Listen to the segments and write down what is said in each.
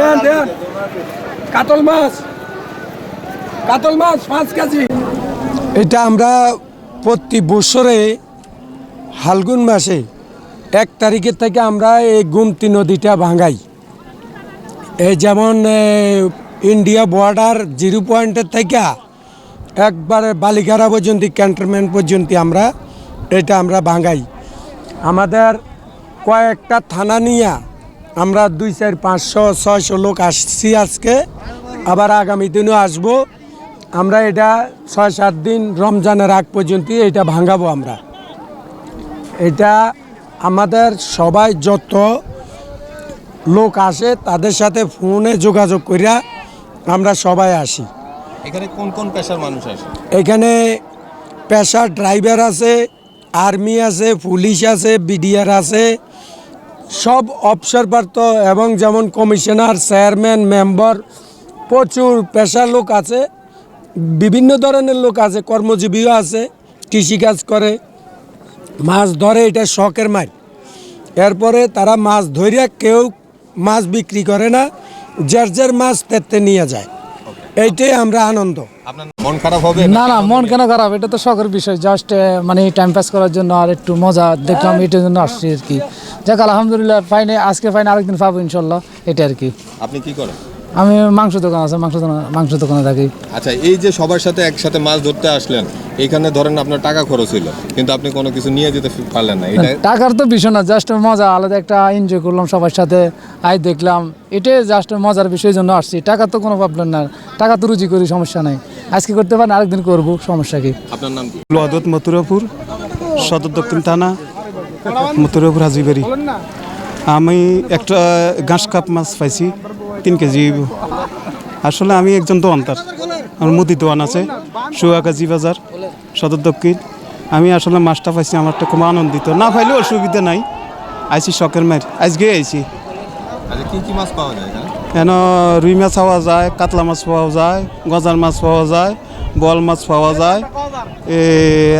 দেন দেন। কাতল মাছ। কাতল মাছ, পাঁচ কেজি। এটা আমরা প্রতি বছরে ফাল্গুন মাসে এক তারিখের থেকে আমরা এই গুমতি নদীটা ভাঙাই। এই যেমন ইন্ডিয়া বর্ডার জিরো পয়েন্টের থেকে একবারে বালিঘারা পর্যন্ত, ক্যান্টনমেন্ট পর্যন্ত আমরা এটা আমরা ভাঙাই। আমাদের কয়েকটা থানা নিয়ে আমরা দুই চার পাঁচশো ছয়শো লোক আসছি আজকে। আবার আগামী দিনও আসব। আমরা এটা ছয় সাত দিন রমজানের আগ পর্যন্ত এটা ভাঙাবো আমরা। এটা আমাদের সবাই যত লোক আসে তাদের সাথে ফোনে যোগাযোগ করিয়া আমরা সবাই আসি। এখানে কোন কোন পেশার মানুষ আসে? এখানে পেশার ড্রাইভার আছে আর্মি আছে পুলিশ আছে বিডিআর আছে সব অবসরপ্রাপ্ত তো এবং যেমন কমিশনার চেয়ারম্যান মেম্বার প্রচুর পেশার লোক আছে বিভিন্ন ধরনের লোক আছে কর্মজীবীও আছে কৃষিকাজ করে মাছ ধরে এটা শখের মার এরপরে তারা মাছ ধরিয়া কেউ মাছ বিক্রি করে না যার যার মাছ তেতে নিয়ে যায়। এইটাই আমরা আনন্দ। মন খারাপ হবে? না না মন কেন খারাপ? এটা তো শখের বিষয়। জাস্ট মানে টাইম পাস করার জন্য আর একটু মজা দেখলাম এটার জন্য আসছি আর কি। যাক আলহামদুলিল্লাহ ফাইনে আজকে ফাইনে আরেকদিন পাবো ইনশাল্লাহ এটা আর কি। আপনি কি করেন? আমি মাংস দোকান আছে মাংস দোকান মাংস দোকানে থাকি। আচ্ছা এই যে সবার সাথে একসাথে মাছ ধরতে আসলেন এখানে ধরেন আপনার টাকা খরচ হইল কিন্তু আপনি কোনো কিছু নিয়ে যেতে পারলেন না এটা টাকার তো বিষয় না জাস্ট মজা আলাদা একটা এনজয় করলাম সবার সাথে আই দেখলাম এটাই জাস্ট মজার বিষয়ের জন্য আসছি। টাকা তো কোনো প্রবলেম না টাকা তো রুজি করি সমস্যা নাই। আজকে করতে পারেন আরেকদিন করব সমস্যা কি? আপনার নাম কি? লোহাদত মথুরাপুর সদর দক্ষিণ থানা মথুরাপুর হাজিবাড়ি আমি একটা ঘাস কাপ মাছ পাইছি তিন কেজি। আসলে আমি একজন দোয়ানদার আমার মুদি দোয়ান আছে সুয়াগাজী বাজার সদর দক্ষিণ। আমি আসলে মাছটা পাইছি আমারটা খুব আনন্দিত। না পাইলেও অসুবিধা নাই। আইছি শখের মার আজকে আইছি। আচ্ছা কি কি মাছ পাওয়া যায় এখানে? কেন রুই মাছ পাওয়া যায় কাতলা মাছ পাওয়া যায় গজার মাছ পাওয়া যায় বল মাছ পাওয়া যায়। এ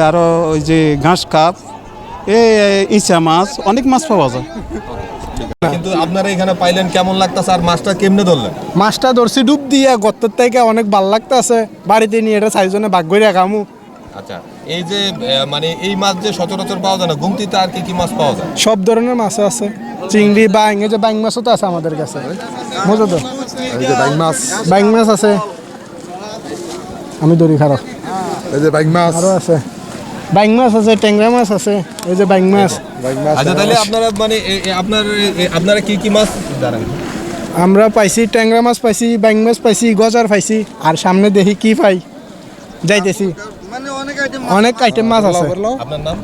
আরও ওই যে ঘাস কাপ ইচা মাছ অনেক মাছ পাওয়া যায়। কিন্তু আপনারা এখানে পাইলেন কেমন লাগতাছে আর মাছটা কেমনে ধরলেন? মাছটা ধরছি ডুব দিয়া গর্তের থেকে অনেক ভালো লাগতেছে। বাড়িতে নিয়ে এটা চারিজনে ভাগ করে খামু। আচ্ছা এই যে মানে এই মাছ যে সচরাচর পাওয়া যায় না গুমতিতে আর কি কি মাছ পাওয়া যায়? সব ধরনের মাছ আছে। চিংড়ি বাইং এই যে বাইং মাছও তো আছে আমাদের কাছে। বুঝো তো? এই যে বাইং মাছ। বাইং মাছ আছে। আমি ধরি খারাপ এই যে বাইং মাছ। আরও আছে। বাইং মাছ আছে ট্যাংরা মাছ আছে এই যে বাইং মাছ। আচ্ছা তাহলে আপনারা মানে আপনার আপনারা কি কি মাছ জানেন আমরা পাইছি ট্যাংরা মাছ পাইছি বাইং মাছ পাইছি গজার পাইছি আর সামনে দেখি কি পাই। যাইতেছি। অনেক আইটেম মাছ আছে। আপনার নাম?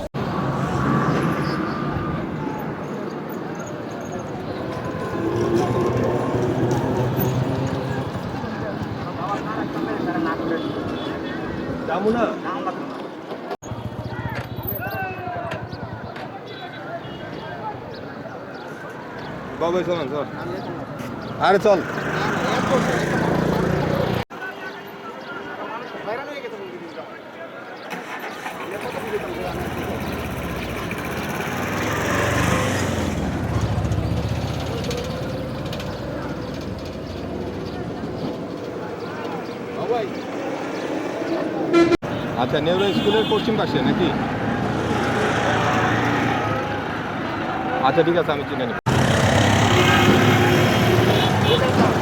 বাবা চল চল। আরে, চল। আচ্ছা নেহরু স্কুলের পশ্চিম পাশে নাকি? আচ্ছা ঠিক আছে, আমি চিনে নিব Thank you.